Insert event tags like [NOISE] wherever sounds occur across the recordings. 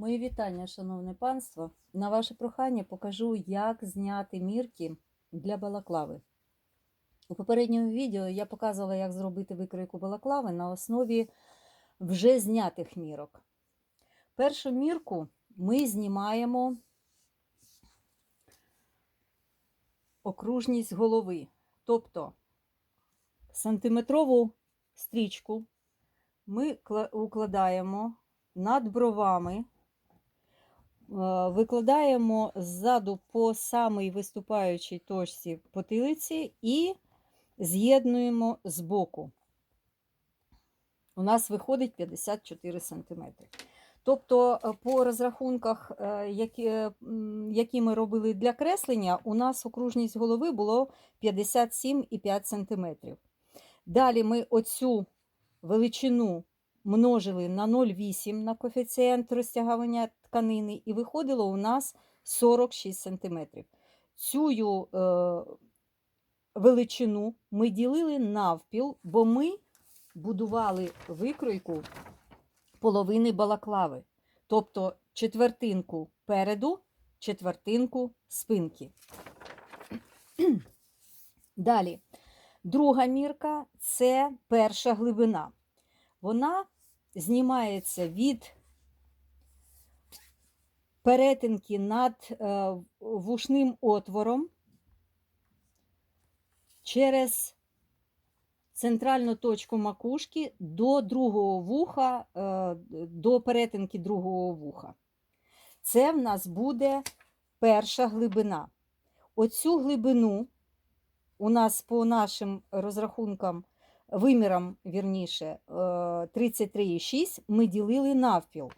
Мої вітання, шановне панство. На ваше прохання покажу, як зняти мірки для балаклави. У попередньому відео я показувала, як зробити викройку балаклави на основі вже знятих мірок. Першу мірку ми знімаємо окружність голови, тобто сантиметрову стрічку ми укладаємо над бровами, викладаємо ззаду по самій виступаючій точці потилиці і з'єднуємо з боку. У нас виходить 54 см. Тобто, е, по розрахунках, е, які, е, які ми робили для креслення, у нас окружність голови було 57,5 см. Далі ми оцю величину множили на 0,8 на коефіцієнт розтягування тканини, і виходило у нас 46 см. Цю е, величину ми ділили навпіл, бо ми будували викройку половини балаклави, тобто четвертинку переду, четвертинку спинки. Далі, друга мірка це перша глибина. Вона знімається від перетинки над е, вушним отвором через центральну точку макушки до другого вуха, е, до перетинки другого вуха. Це в нас буде перша глибина. Оцю глибину у нас по нашим розрахункам, вимірам, вірніше, е, 33,6 ми ділили навпіл,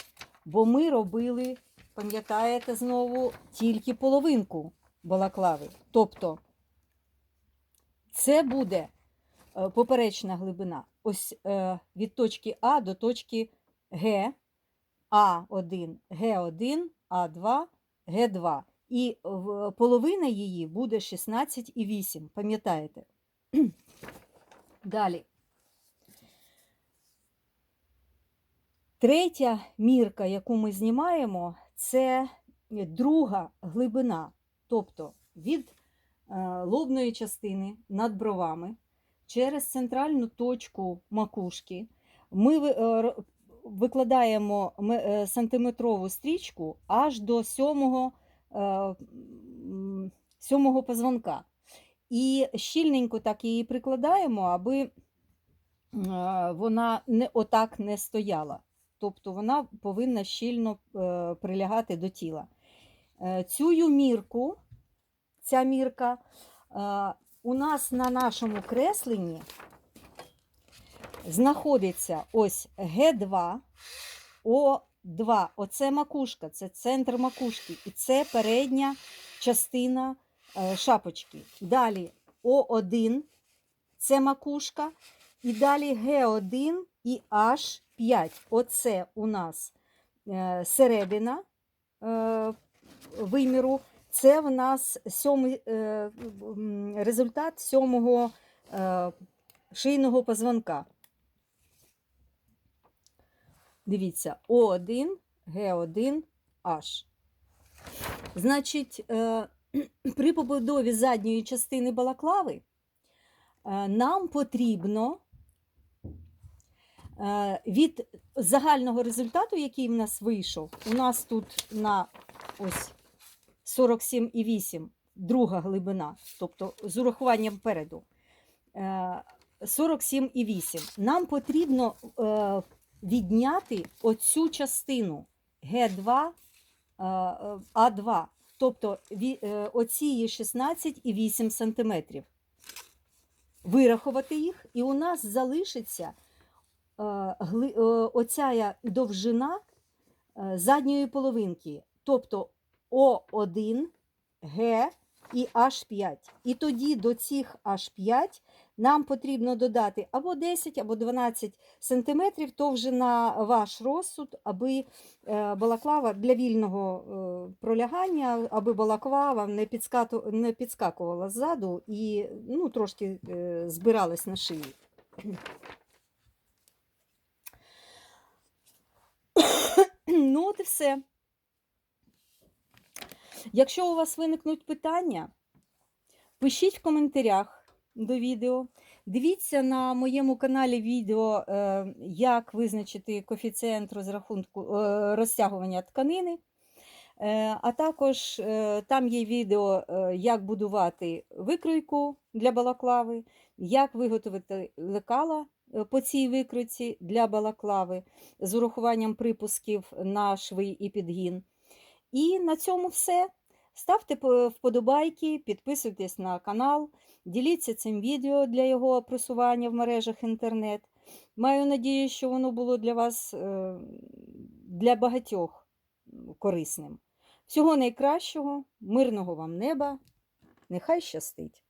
бо ми робили, пам'ятаєте знову, тільки половинку балаклави. Тобто це буде е, поперечна глибина. Ось е, від точки А до точки Г, А1, Г1, А2, Г2. І половина її буде 16,8. Пам'ятаєте? [CLEARS THROAT] Далі. Третя мірка, яку ми знімаємо, це друга глибина. Тобто від е, лобної частини над бровами через центральну точку макушки ми е, викладаємо е, сантиметрову стрічку аж до сьомого, сьомого позвонка. І щільненько так її прикладаємо, аби вона не отак не стояла. Тобто вона повинна щільно е, прилягати до тіла. Е, Цю мірку, ця мірка е, у нас на нашому кресленні знаходиться ось Г2, О2. Оце макушка, це центр макушки, і це передня частина шапочки. Далі О1, це макушка, і далі Г1 і H5. Оце у нас е, середина е, виміру. Це в нас сьомий, е, результат сьомого шийного позвонка. Дивіться, О1, Г1, H. Значить, [CLEARS THROAT] при побудові задньої частини балаклави нам потрібно від загального результату, який в нас вийшов, у нас тут на ось 47,8 друга глибина, тобто з урахуванням переду. е, 47,8. Нам потрібно е, відняти оцю частину Г2, е, е, А2, тобто е, оці 16,8 см. Вирахувати їх, і у нас залишиться е, е, оця довжина е, задньої половинки, тобто О1, Г і H5. І тоді до цих H5 нам потрібно додати або 10, або 12 сантиметрів, то на ваш розсуд, аби е, балаклава для вільного е, пролягання, аби балаклава не, підскакувала ззаду і ну, трошки е, збиралась на шиї. Ну, от і все. Якщо у вас виникнуть питання, пишіть в коментарях до відео. Дивіться на моєму каналі відео, е, як визначити коефіцієнт розрахунку е, розтягування тканини. Е, А також там є відео, як будувати викройку для балаклави, як виготовити лекала по цій викройці для балаклави з урахуванням припусків на шви і підгін. І на цьому все. Ставте вподобайки, підписуйтесь на канал, діліться цим відео для його просування в мережах інтернет. Маю надію, що воно було для вас е, для багатьох корисним. Всього найкращого, мирного вам неба, нехай щастить!